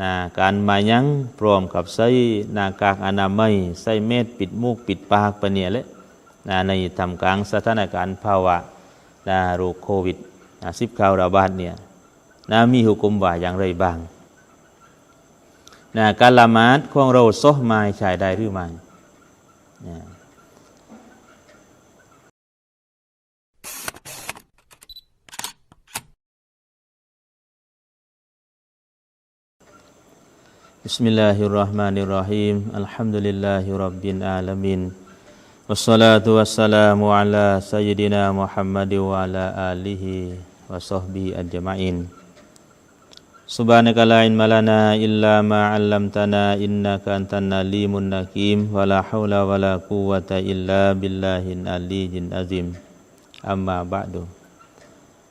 นะการมายังพร้อมกับใส่หน้ากากอนามัยใส่เม็ดปิดมูกปิดปากปะเนี่ยแหละนะในทำกลางสถานการณ์ภาวะนะโรคโควิดนะสิบเก้าระบาดเนี่ยนะมีหุกุมว่าอย่างไรบ้างนะการละหมาดของเราซอมายใช้ได้หรือไม่นะ بسم الله الرحمن الرحيم الحمد لله رب العالمين والصلاة والسلام على سيدنا محمد وعلى آله وصحبه أجمعين سبحانك لا علم لنا إلا ما علمتنا إنك أنت العليم الحكيم ولا حول ولا قوة إلا بالله العلي العظيم أما بعد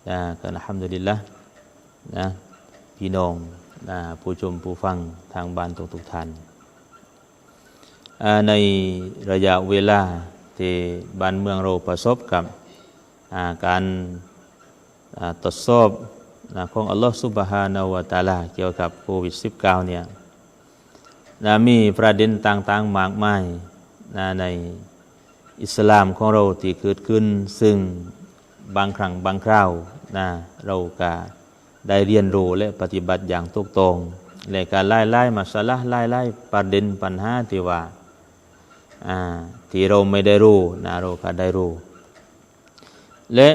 นะก็อัลฮัมดุลิลละนะพี่น้องนะ ผู้ชมผู้ฟังทางบ้านทุกทุกท่านในระยะเวลาที่บ้านเมืองเราประสบกับาการตรวจสอบของอัลลอฮฺสุบฮานาวะตาลาเกี่ยวกับโควิด -19 เนี่ยนะมีประเด็นต่างๆมากมายนะในอิสลามของเราที่เกิดขึ้น ซึ่งบางครั้งบางคราวนะเราก็ ได้เรียนรู้และปฏิบัติอย่างถูกต้องและการไล่ไล่มาสละไล่ไล่ประเด็นปัญหาที่ว่าที่เราไม่ได้รู้นะเราก็ได้รู้ และ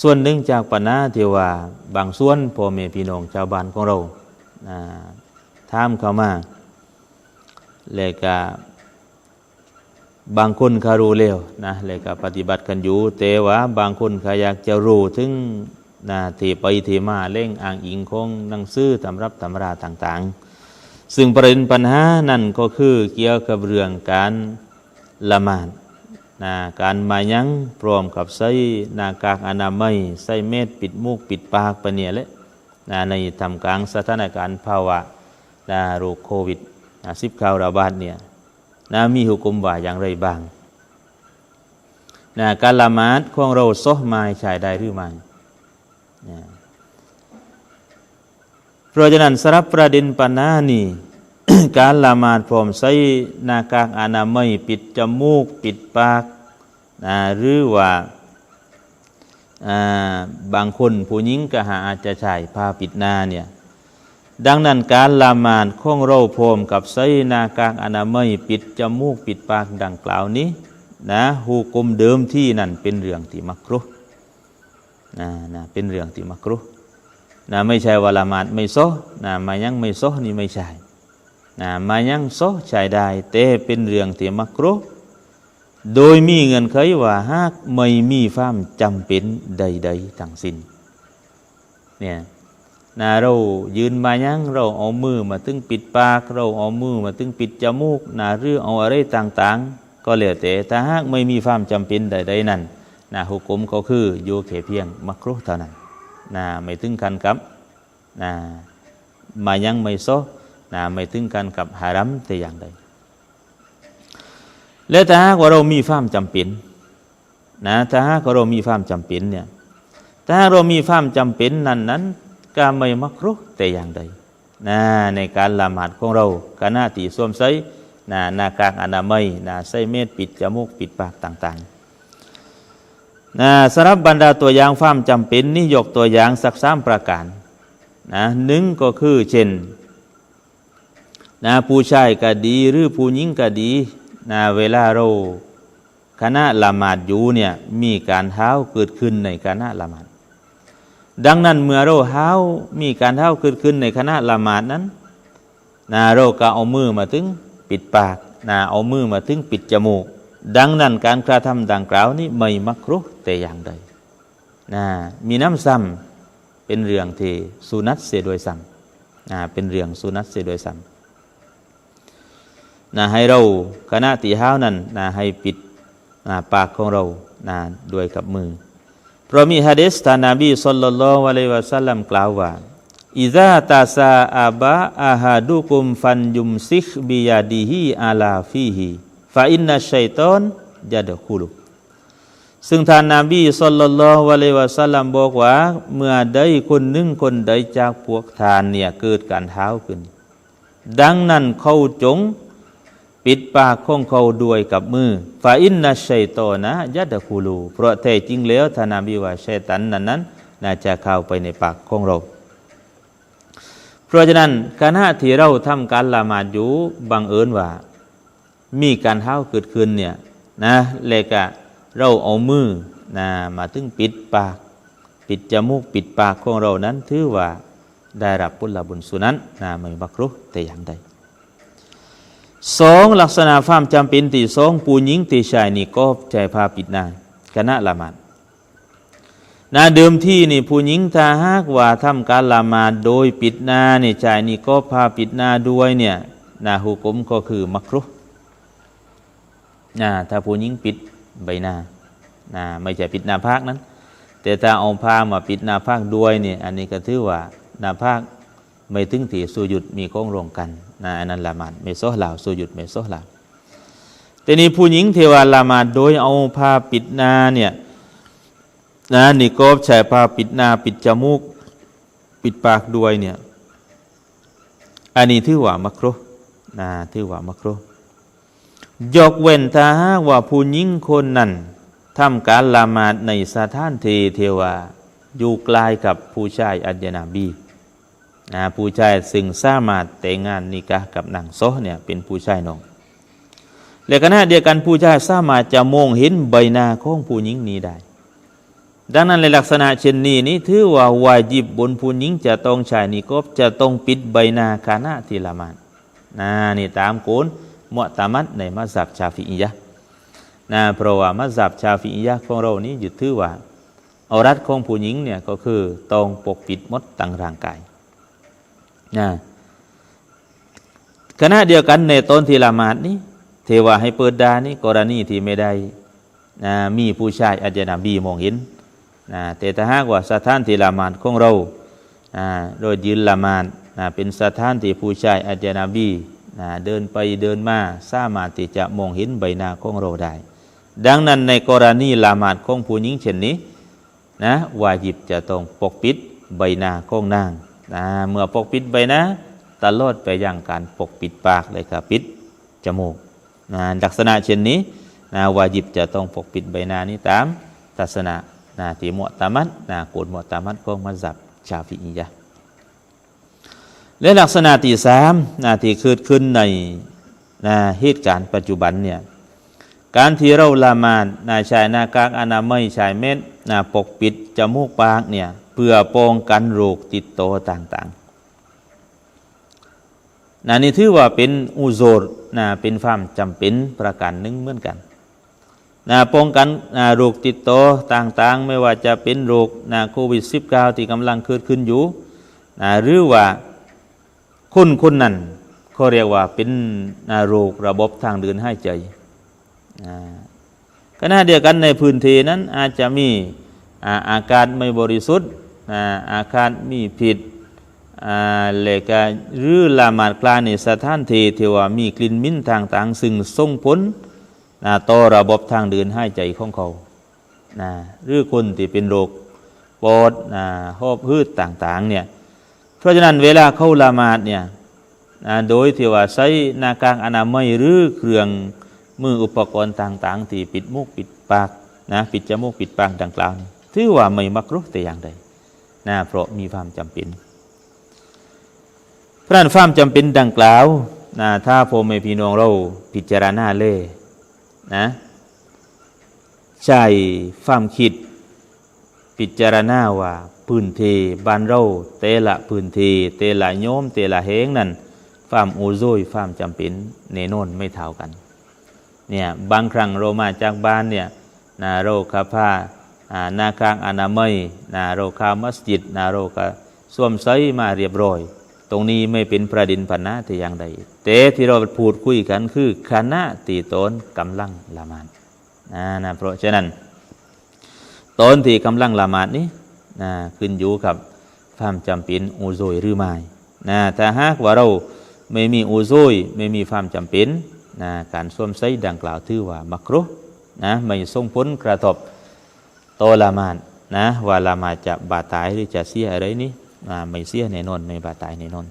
ส่วนหนึ่งจากปัญหาที่ว่าบางส่วนพ่อแม่พี่น้องชาวบ้านของเรานะถามเข้ามาและก็บางคนเขารู้เร็วนะแล้วก็ปฏิบัติกันอยู่แต่ว่าบางคนเขาอยากจะรู้ถึง นะที่ไปที่มาเล่งอ่างอิงของหนังสือตำรับตำราต่างๆ ซึ่งประเด็นปัญหานั่นก็คือเกี่ยวกับเรื่องการละหมาดนะการมายังพร้อมกับใส่หน้ากากอนามัยใส่เม็ดปิดมูกปิดปากปเนี่ยแหละนะในทำกลางสถานการณ์ภาวะนะโรคโควิดสิบเก้าระบาดเนี่ยนะมีหุกุมว่าอย่างไรบ้างนะการละหมาดของเราซอมายใช้ได้หรือไม่ เพราะฉะนั้นสรับประเด็นปัญหานี้การละหมาดพร้อมใส่หน้ากากอนามัยปิดจมูก ปิดปากนะหรือว่าบางคนผู้หญิงก็หาอาจจะใช้ผ้าปิดหน้าเนี่ยดังนั้นการละหมาดของเราพร้อมกับใส่หน้ากากอนามัยปิดจมูก ปิดปากดังกล่าวนี้นะหูกลมเดิมที่นั่นเป็นเรื่องที่มักรุ นะนะเป็นเรื่องที่มักรุนะไม่ใช่ว่าละหมาดไม่โซนะมายังไม่โซนี่ไม่ใช่นะมายังโซใช้ได้แต่เป็นเรื่องที่มักรุโดยมีเงินเคยว่าหากไม่มีความจำเป็นใด ๆทั้งสิ้นเนี่ยนะเรายืนมายังเราเอามือมาตึงปิดปาก เราเอามือมาตึงปิดจมูกนะหรือเอาอะไรต่างๆ ก็แล้วแต่ถ้าหากไม่มีความจำเป็นใด ๆ นั้น นะหุกมก็คืออยู่แค่เพียงมักรุเท่านั้นนะไม่ถึงกันกับนะมายังไม่โซนะไม่ถึงกันกับฮารัมแต่อย่างใดและถ้าหากว่าเรามีความจำเป็นนะถ้าหากว่าเรามีความจำเป็นเนี่ยถ้าหากเรามีความจำเป็นนั้นนั้นก็ไม่มักรุแต่อย่างใดนะในการละหมาดของเราก็น่าตีสวมใส่นะหน้ากากอนามัยนะใส่เม็ดปิดจมูกปิดปากต่าง ๆ สำหรับบรรดาตัวอย่างความจำเป็นนี่ยกตัวอย่างสักสามประการนะหนึ่งก็คือเช่นนะผู้ชายก็ดีหรือผู้หญิงก็ดีนะเวลาเราคณะละหมาดอยู่เนี่ยมีการเท้าเกิดขึ้นในคณะละหมาดดังนั้นเมื่อเราเท้ามีการเท้าเกิดขึ้นในคณะละหมาดนั้นนะเราก็เอามือมาถึงปิดปากนะเอามือมาถึงปิดจมูก ดังนั้นการกระทำดังกล่าวนี้ไม่มักรุแต่อย่างใดนะมีน้ำซ้ำเป็นเรื่องที่สุนัตเสียโดยซ้ำนะเป็นเรื่องสุนัตเสียโดยซ้ำนะให้เราคณะตีเท้านั้นนะให้ปิดนะปากของเรานะด้วยกับมือ เพราะมีฮะดิษทานนบีสุลต่านละวะลัยวะสัลลัมกล่าวว่าอิซาตาซาอาบะอาฮาดุกุมฟันยุมซิกบิยาดีฮีอาลาฟีฮี ฟาอินนัชัยตอนจะดคุลุซึ่งท่านนาบีสุลต่านละวะลัยวะสัลลัมบอกว่า เมื่อใดคนหนึ่งคนใดจากพวกทานเนี่ยเกิดการเท้าขึ้น ดังนั้นเขาจงปิดปากของเขาด้วยกับมือฟาอินนัชัยตอนะยัดคูลู เพราะแท้จริงแล้วท่านาบีว่าชัยตันนั้นนั้นน่าจะเข้าไปในปากของเรา เพราะฉะนั้นขณะที่เราทำการละหมาดอยู่บังเอิญว่า มีการเท้าเกิดขึ้นเนี่ยนะเลยกะเราเอามือนะมาถึงปิดปาก ปิดจมูกปิดปากของเรานั้นถือว่าได้รับผลบุญสุนั้นนะไม่บักรุแต่อย่างใดสองลักษณะความจำเป็นที่สองผู้หญิงที่ชายนี่ก็ใจพาปิดหน้าคณะละหมาดนาเดิมที่นี่ผู้หญิงถ้าหากว่าทำการละหมาดโดยปิดหน้าเนี่ยชายนี่ก็พาปิดหน้าด้วยเนี่ยนาหุกมก็คือมักรุ นะถ้าผู้หญิงปิดใบหน้านะไม่ใช่ปิดหน้าภาคนั้น แต่ถ้าเอาผ้ามาปิดหน้าภาคด้วยเนี่ยอันนี้ก็ถือว่าหน้าภาคไม่ถึงที่สุยุดมีโค้งรวมกันนะอันนั้นละหมาดไม่โซหลาวสุยุดไม่โซหลาวแต่นี่ผู้หญิงเทวาละหมาดโดยเอาผ้าปิดหน้าเนี่ยนะนี่ก็ใช้ผ้าปิดหน้าปิดจมูก ปิดปากด้วยเนี่ยอันนี้ถือว่ามักรุนะถือว่ามักรุ ยกเว้นถ้าหากว่าผู้หญิงคนนั้นทำการละหมาดในสถานที่เทวาอยู่ใกล้กับผู้ชายอัจนาบีนะผู้ชายซึ่งสามารถแต่งงานนิกะกับนางโซเนี่ยเป็นผู้ชายน้องและขณะเดียวกันผู้ชายสามารถจะมองเห็นใบหน้าของผู้หญิงนี้ได้ ดังนั้นในลักษณะเช่นนี้นี้ถือว่าวาจิบบนผู้หญิงจะต้องชายนิกบจะต้องปิดใบหน้าคณะที่ละหมาดนะนี่ตามโกน มุตามัดในมัสยิดชาฟิอียะนะเพราะว่ามัสยิดชาฟิอียะของเรานี้ยึดถือว่าอารัดของผู้หญิงเนี่ยก็คือต้องปกปิดมดตั้งร่างกายนะขณะเดียวกันในตอนที่ละหมาดนี้ เทวาให้เปิดดานี่กรณีที่ไม่ได้นะมีผู้ชายอาจนาบีมองเห็นนะแต่ถ้าหากว่าสถานที่ละหมาดของเรานะโดยยืนละหมาดนะเป็นสถานที่ผู้ชายอาจนาบี นะเดินไปเดินมาสามารถที่จะมองเห็นใบหน้าของเราได้ ดังนั้นในกรณีละหมาดของผู้หญิงเช่นนี้นะวาจิบจะต้องปกปิดใบหน้าของนางนะเมื่อปกปิดใบหน้าตลอดไปอย่างการปกปิดปากเลยครับปิดจมูกนะลักษณะเช่นนี้นะวาจิบจะต้องปกปิดใบหน้านี้ตามทัศนะนะที่มุตามัดนะกฎมุตามัดของมัสยิดชาฟิอียะ และลักษณะที่สามนะที่เกิดขึ้นในนะเหตุการณ์ปัจจุบันเนี่ยการที่เราละมาดนะชายหน้ากากอนามัยชายเม็ดนะปกปิดจมูกปากเนี่ยเพื่อป้องกันโรคติดต่อต่างๆนะนี่ถือว่าเป็นอุโซรนะเป็นความจำเป็นประการหนึ่งเหมือนกันนะป้องกันนะโรคติดต่อต่างๆ ไม่ว่าจะเป็นโรคนะโควิด -19 ที่กำลังเกิดขึ้นอยู่นะหรือว่า คนคนนั้นเขาเรียกว่าเป็นนะโรคระบบทางเดินหายใจขณะเดียวกันในพื้นที่นั้นอาจจะมีอาการไม่บริสุทธิ์อาการมีผิดเลกาหรือละหมาดกลาในสถานที่ที่ว่ามีกลิ่นมิ้นต่างๆ ซึ่งส่งผลต่อระบบทางเดินหายใจของเขาหรือคนที่เป็นโรคปอดหอบพืชต่างๆเนี่ย ราะฉะนั้นเวลาเข้าละหมาดเนี่ยโดยที่ว่าใช้หน้ากากอนามัยหรือเครื่องมืออุปกรณ์ต่างๆ ที่ปิดมุกปิดปากนะปิดจมูกปิดปากดังกล่าวนี้ถือว่าไม่มักรุแต่อย่างใดนะเพราะมีความจำเป็นพระนั้นความจำเป็นดังกล่าวนะถ้าพ่อแม่พี่น้องเราพิจารณาเลยนะใช่ความคิด พิจารณาว่าพื้นที่บ้านเราเตละพื้นที่เตละโยมเตละเฮงนั่นความโอโซยความจำเป็นเนโนนไม่เท่ากันเนี่ยบางครั้งเรามาจากบ้านเนี่ยนาโรคาผ้านาคางอนามัยนาโรคามัสยิดนาโรคาสวมใส่มาเรียบร้อย ตรงนี้ไม่เป็นประเด็นปัญหาแต่อย่างใดแต่ที่เราพูดคุยกันคือคณะตีตนกำลังละมาดนะนะเพราะฉะนั้น ตอนที่กำลังละหมาดนี้นะขึ้นอยู่กับความจำเป็นอูโซยหรือไม่นะถ้าหากว่าเราไม่มีอูโซยไม่มีความจำเป็นนะการสวมใส่ดังกล่าวถือว่ามักรุนะไม่ส่งผลกระทบโตละมานนะว่าละมาจะบาดตายหรือจะเสียอะไรนี้ไม่เสียแน่นอนไม่บาดตายแน่นอน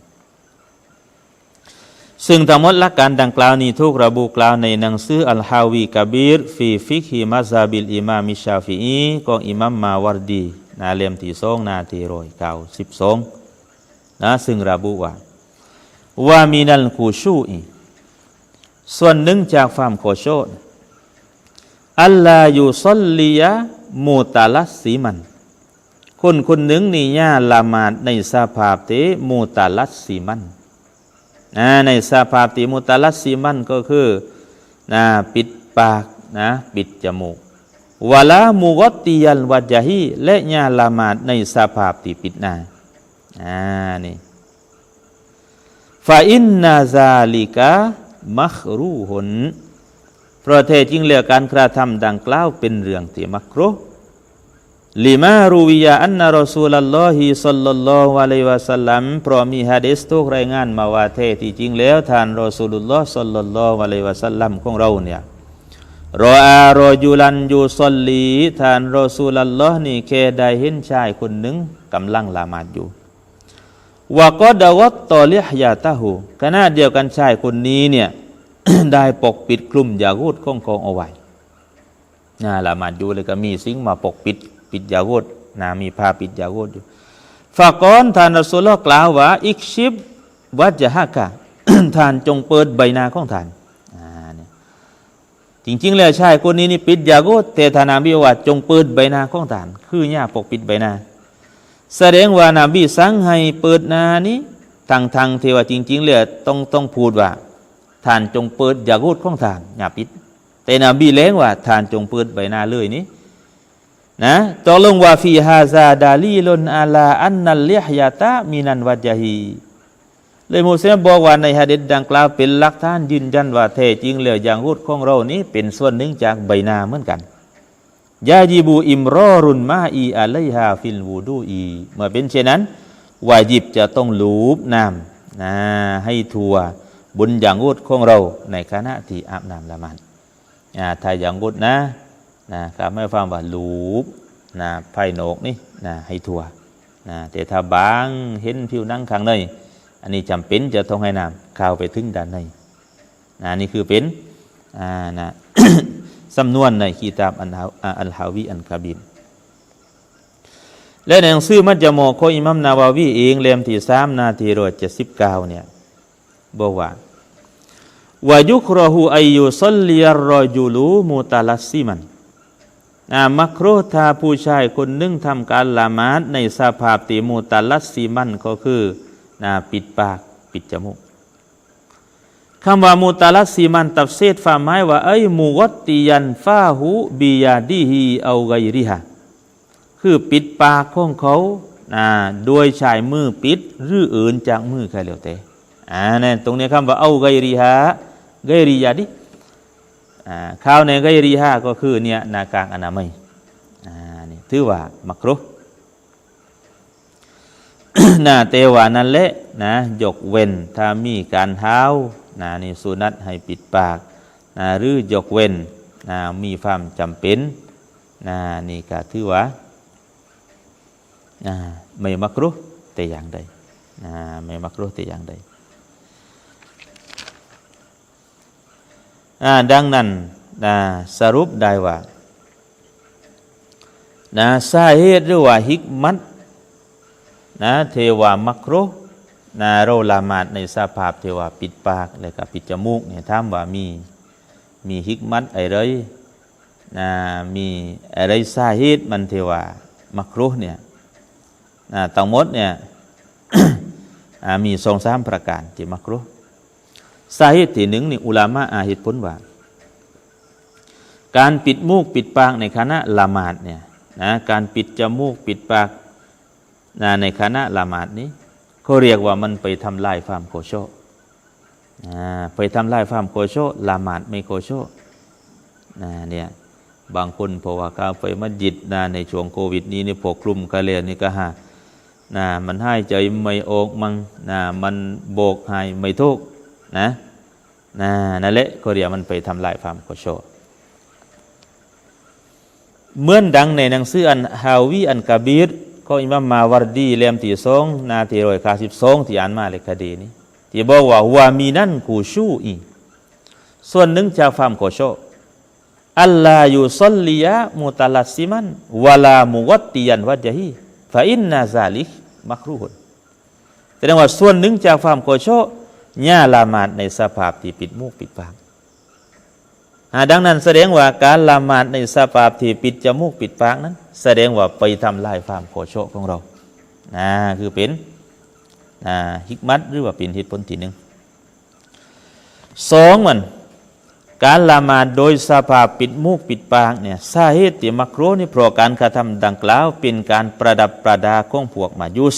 ซึ่งทั้งหมดหลักการดังกล่าวนี้ถูกระบุกล่าวในหนังสืออัลฮาวีกบีรฟีฟิกฮิมัซาบิลอิมามิชาฟีอีของอิมามมาวารดีนาเล่มที่สองนาทีร้อยเก้าสิบสองนะซึ่งระบุว่าว่ามีนัลคูชูอีส่วนหนึ่งจากความโคโชนอัลลายูซอลลียะมูตาลัสสีมัน คนคนหนึ่งนี่ย่าละมาดในสภาพเตมูตาลัสสีมัน นะในสภาติมุตาลัสสีมันก็คือนะปิดปากนะปิดจมูกวลามูกติยัลวัจฮีและญาละมาดในสภาพที่ปิดหน้าอ่านี่ฟาอินนาซาลิกะมัครูหนเพระแท้จริงแล้วการกระทำดังกล่าวเป็นเรื่องที่มักรุ ลิมารูวิยาอันนารอซูลัลลอฮิสัลลัลลอฮุอะลัยวะสัลลัมเพราะมีฮะดีษทุกรายงานมาว่าแท้ที่จริงแล้วท่านรอซูลุลลอฮ์สัลลัลลอฮุอะลัยวะสัลลัมของเราเนี่ยรออารอยูลันยูซอลลีท่านรอซูลัลลอฮ์นี่แค่ได้เห็นชายคนหนึ่งกำลังละหมาดอยู่วก็ดาวัตตอลิฮยาตาหูขณะเดียวกันชายคนนี้เนี่ยได้ปกปิดคลุมยากูดของของเอาไว้นะละหมาดอยู่เลยก็มีสิ่งมาปกปิด ปิดยากูดนะมีผ้าปิดยากูดอยู่ฝากกอนท่านรอซูลลกล่าวว่าอิกชิบวัจฮะกะท่านจงเปิดใบหน้าของท่านอ่าเนี่ยจริงๆ แล้วชายคนนี้นี่ปิดยากูดแต่ทานนบีว่าจงเปิดใบหน้าของท่าน คือหญ้าปกปิดใบหน้าแสดงว่านาบีสั่งให้เปิดหน้านี้ทางทางเทวาจริง ๆเลยต้องต้องพูดว่าท่านจงเปิดยากูดของท่านอย่าปิด แต่นบีเล้งว่าท่านจงเปิดใบหน้าเลยนี้ นะตกลงว่าฟีฮาซาดาลีลนอาลาอันนัลลิฮยาตะมินันวัจฮี เลยมูเซบอกว่าในฮะดิษดังกล่าวเป็นหลักฐานยืนยันว่าแท้จริงแล้วยางกูดของเรานี้เป็นส่วนหนึ่งจากใบหน้าเหมือนกันยาจีบูอิมรอรุนมาอีอะไลฮาฟิลวูดูอีเมื่อเป็นเช่นนั้นวาจิบจะต้องลูบน้ำนะให้ทัวบุญอย่างอุดของเราในขณะที่อาบน้ำละมันอ่าถ้าอย่างอุดนะ นะก็ไม่ฟังว่าลูบนะไผ่โหนกนี่นะให้ทัวนะแต่ถ้าบางเห็นผิวนั่งข้างในอันนี้จำเป็นจะต้องให้น้ำเข้าไปถึงด้านในนะนี่คือเป็นอ่านะสำนวนในคีตาบอันฮาอัลฮาวีอันคาบินและในหนังสือมัจจโมโคอิมัมนาวาวีเองเล่มที่สามนาทีร้อยเจ็ดสิบเก้าเนี่ยบอกว่าวายุครหูอายุซลลียรอยูลูมูตาลัสซิมัน มักโรธาผู้ชายคนหนึ่งทำการละหมาดในสาภาพติมูตาลัสซิมันก็คือปิดปากปิดจมูกคำว่ามูตาลัสซีมันตับเซตฟาหมายว่าไอ้มูกตติยันฟาหูบียาดีฮีเอาไกริฮะคือปิดปากของเขาโดยชายมือปิดหรืออื่นจากมือใครเหลียวแต่อ่าเนี่ยตรงนี้คำว่าเอาไกริฮะไกริยาดิอ่า ข้าวในไกริฮะก็คือเนี่ยนากากอนามัยนี่ถือว่ามักรุนะเตวานั่นแหละนะยกเว้นถ้ามีการเท้านะนี่สุนัตให้ปิดปากนะหรือยกเว้นนะมีความจำเป็นนะนี่ก็ถือว่านะไม่มักรุแต่อย่างใดนะไม่มักรุแต่อย่างใดอ่า ดังนั้นนะสรุปได้ว่านะสาเหตุหรือว่าฮิกมัตนะเทวามักโรนะเราละหมาดในสภาพเทวาปิดปากแล้วก็ปิดจมูกเนี่ยถามว่ามีมีฮิกมัตอะไรนะมีอะไรสาเหตุมันเทวามักโรเนี่ยนะทั้งหมดเนี่ยอ่ามีสองสามประการที่มักโร สาเหตุที่หนึ่งนี่อุลามะอาเหตุผลว่า การปิดมูกปิดปากในขณะละหมาดเนี่ยนะการปิดจมูกปิดปากนะในคณะละหมาดนี้เขาเรียกว่ามันไปทำลายฟาร์มโคโชไปทำลายฟาร์มโคโชละหมาดไม่โคโชนะเนี่ยบางคนเพราะว่าการไปมัสยิดนะในช่วงโควิดนี้นี่พวกกลุ่มกะเลียนี่ก็ฮะนะมันให้ใจไม่ออกมังนะมันโบกให้ไม่ทุก นะนะนั่นแหละเขาเรียกมันไปทำลายฟามโคโชเหมือนดังในหนังสืออันฮาวีอันกาบีรก็อิมามมาวารดีเล่มที่สองนาทีร้อยคาสิบสองที่อ่านมาเลยคดีนี้ที่บอกว่าว่ามีนั่นกูชูอีส่วนหนึ่งจากความโกโชอัลลาอยู่ซลลียะมุตลัสซิมันวลามุวัตติยันวัจฮีฟาอินนาซาลิกมักรูฮุนแสดงว่าส่วนหนึ่งจากความโกโช ญ่าละหมาดในสภาพที่ปิดมุกปิดปากดังนั้นแสดงว่าการละหมาดในสภาพที่ปิดจมูกปิดปากนั้น แสดงว่าไปทำลายความโกโชของเรานะคือเป็นนะฮิกมัตหรือว่าเป็นเหตุผลที่หนึ่งสองมันการละหมาดโดยสภาพปิดมูกปิดปากเนี่ยสาเหตุที่มักโรนี่เพราะการกระทำดังกล่าวเป็นการประดับประดาของพวกมายุส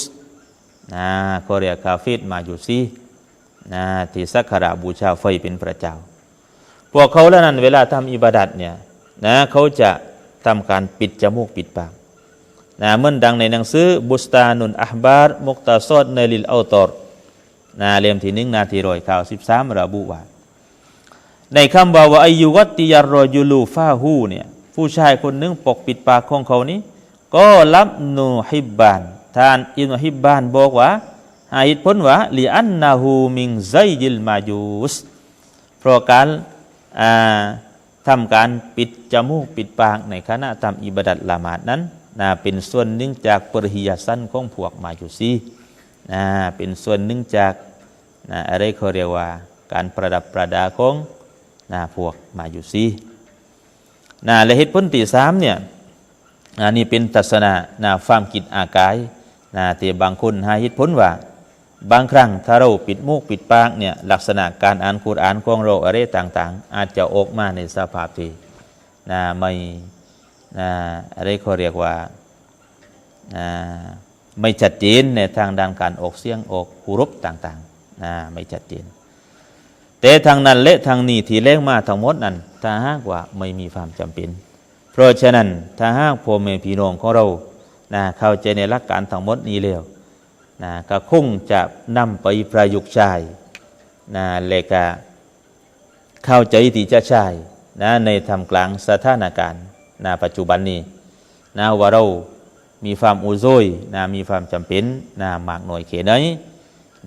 นะเขาเรียกคาเฟตมายุซี นะที่สักการะบูชาไฟเป็นพระเจ้าพวกเขาแล้วนั้นเวลาทำอิบาดัดเนี่ยนะเขาจะทำการปิดจมูกปิดปากนะเมื่อดังในหนังสือบุสตานุนอับบาร์มุกตาซอดในลิลเอาตอร์นะเล่มที่หนึ่งนาทีรอยข่าวสิบสามระบุว่าในคำว่าว่าอายุวัติยารอยูลูฟาหูเนี่ยผู้ชายคนหนึงปกปิดปากของเขานี้ ก็รับนูฮิบบานท่านอิบนุฮิบบานบอกว่า หาเหตุผลว่าลิอันนาหูมิงไซยิลมายูสเพราะการอ่าทำการปิดจมูกปิดปากในขณะทำอิบดัตละหมาดนั้นนะเป็นส่วนหนึ่งจากปริยาสันของพวกมายุซีนะเป็นส่วนหนึ่งจากนะอะไรเขาเรียกว่า การประดับประดาของนะพวกมายูซีนะและเหตุผลที่สามเนี่ยนะนี่เป็นทัศนะนะความคิดอากายนะที่บางคนให้เหตุผลว่า บางครั้งถ้าเราปิดมูกปิดปากเนี่ยลักษณะการอ่านคุรานของเราอะไรต่างๆ อาจจะออกมาในสภาพที่นะไม่นะอะไรเขาเรียกว่านะไม่ชัดเจนในทางด้านการออกเสียงออกหูรบต่างๆนะไม่ชัดเจน แต่ทางนั้นและทางนี้ที่เล่งมาทั้งหมดนั้นถ้าหากว่าไม่มีความจำเป็น เพราะฉะนั้นถ้าหากพ่อแม่พี่น้องของเรานะเข้าใจในหลักการทั้งหมดนี้แล้ว นะก็คงจะนำไปประยุกต์ใช้นะและก็เข้าใจที่จะใช้นะในทำกลางสถานการณ์นะปัจจุบันนี้นะว่าเรามีความอุโซยนะมีความจำเป็นนะมากหน่อยเขนไหน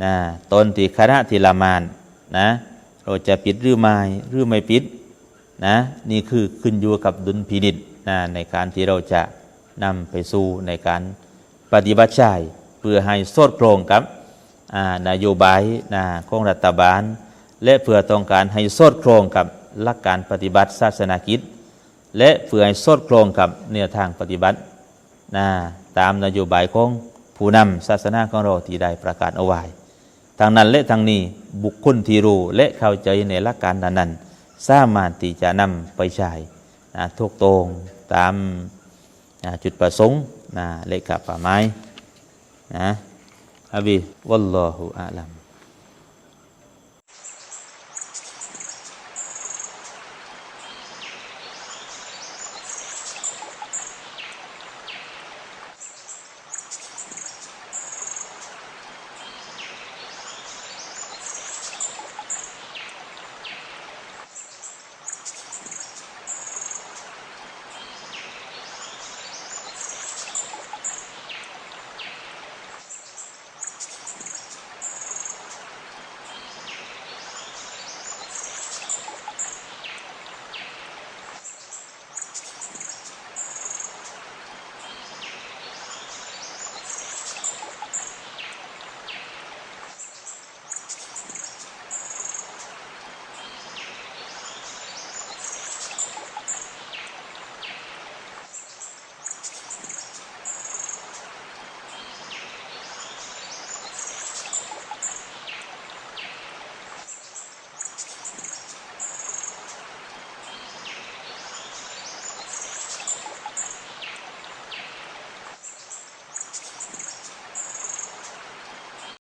นะตนที่คณะทีละมานนะเราจะปิดหรือไม่หรือไม่ปิดนะนี่คือขึ้นอยู่กับดุลพินิษนะในการที่เราจะนำไปสู่ในการปฏิบัติใช้ เพื่อให้สอดคล้องกับอ่านโยบายนะของรัฐบาล และเพื่อต้องการให้สอดคล้องกับหลักการปฏิบัติศาสนากิจ และเพื่อให้สอดคล้องกับแนวทางปฏิบัตินะตามนโยบายของผู้นำศาสนาของเราที่ได้ประกาศเอาไว้ทางนั้นและทางนี้บุคคลที่รู้และเข้าใจในหลักการนั้นสามารถที่จะนำไปใช้นะทุกตรงตามนะจุดประสงค์นะและกับป่าไม้ นะอับบีวัลลอฮุอาลัม